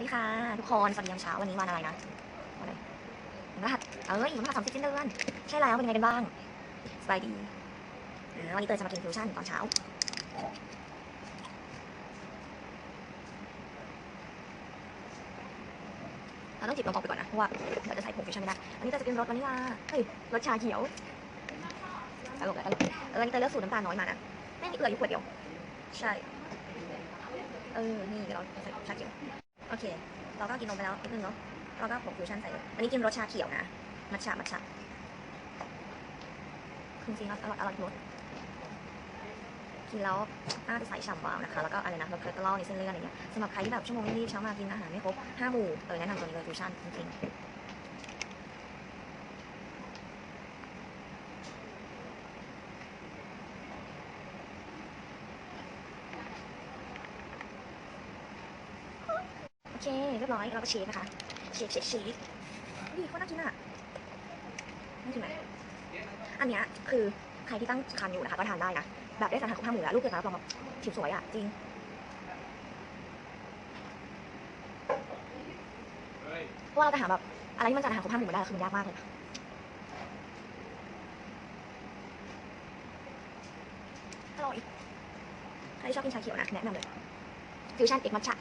วัสดีค่ะทุกคนสวัสดียามเช้าวันนี้วันอะไรนะวันอะไรวันรหัสเอ้ยวันรหัสสามสิบสิ้นเดือนใช่แล้วเป็นไงกันบ้างสบายดีอันนี้เตยจะมากินฟิวชั่นตอนเช้าเราต้องจิบลงออกไปก่อนนะเพราะว่าเดี๋ยวจะใส่ผงฟิวชั่นไม่ได้วันนี้เตยจะกินรสวานิลาเฮ้ยรสชาเขียวตลกเลยตลกเออวันนี้เตยเลือกสูตรน้ำตาลน้อยมานะไม่มีเกลืออยู่ขวดเดียวใช่เออ นี่เดี๋ยวเราใส่ชาเขียว โอเค เราก็กินนมไปแล้วนิดนึงเนาะเราก็ผงฟิวชั่นใส่เลยอันนี้กินรสชาเขียวนะ มัทฉะมัทฉะคือจริงๆแล้วอร่อยอร่อยหมดกินแล้วน่าจะใส่ฉ่ำวาวนะคะ แล้วก็อะไรนะลดคอเลสเตอรอลในเส้นเลือดอะไรเงี้ยสำหรับใครที่แบบชั่วโมงรีบๆเช้ามากินอาหารไม่ครบห้าหมู่เออแนะนำตัวนี้เลยฟิวชั่นจริงๆ เคเรียบร้อยเราก็เชคนะคะเชคเชคเชคดีโคตรน่ากินอะน่ากินไหมอันเนี้ยคือใครที่ตั้งครรภ์อยู่นะคะก็ทานได้นะแบบได้สารอาหารครบห้าหมู่แล้วลูกเกิดมารับรองแบบผิวสวยอะจริงเพราะว่าเราจะหาแบบอะไรที่มันจะอาหารครบห้าหมู่มาได้คือมันยากมากเลยนะฮัลโหลอีกใครชอบกินชาเขียวนะแนะนำเลยฟิวชั่นเอกมัทฉะ